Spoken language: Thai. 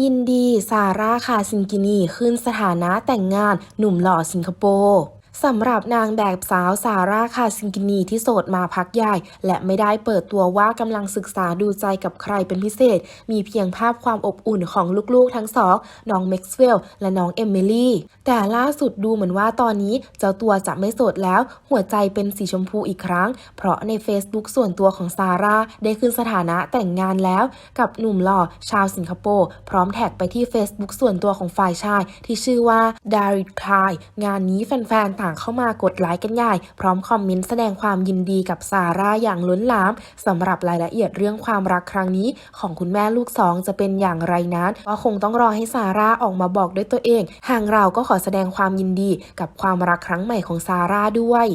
ยินดี ซาร่า คาซิงกินี ขึ้นสถานะแต่งงานหนุ่มหล่อสิงคโปร์ สำหรับนางแบบสาวซาร่าคาซินกินีที่โสดมาพักใหญ่ และไม่ได้เปิดตัวว่ากำลังศึกษาดูใจกับใครเป็นพิเศษ มีเพียงภาพความอบอุ่นของลูกๆทั้งสอง น้องแม็กซ์เวลล์และน้องเอมิลี่ แต่ล่าสุดดูเหมือนว่าตอนนี้ เจ้าตัวจะไม่โสดแล้ว หัวใจเป็นสีชมพูอีกครั้ง เพราะใน Facebook ส่วนตัวของซาร่าได้ขึ้นสถานะแต่งงานแล้ว กับหนุ่มหล่อชาวสิงคโปร์พร้อมแท็กไปที่ Facebook ส่วนตัวของฝ่ายชายที่ชื่อว่าดาริดคลายงานนี้แฟนๆต่างางเข้ามากดไลค์กันใหญ่ พร้อมคอมเมนต์แสดงความยินดีกับซาร่าอย่างล้นหลามสำหรับรายละเอียดเรื่องความรักครั้งนี้ ของคุณแม่ลูกสองจะเป็นอย่างไรนั้นก็คงต้องรอให้ซาร่าออกมาบอกด้วยตัวเองทางเราก็ขอแสดงความยินดีกับความรักครั้งใหม่ของซาร่าด้วย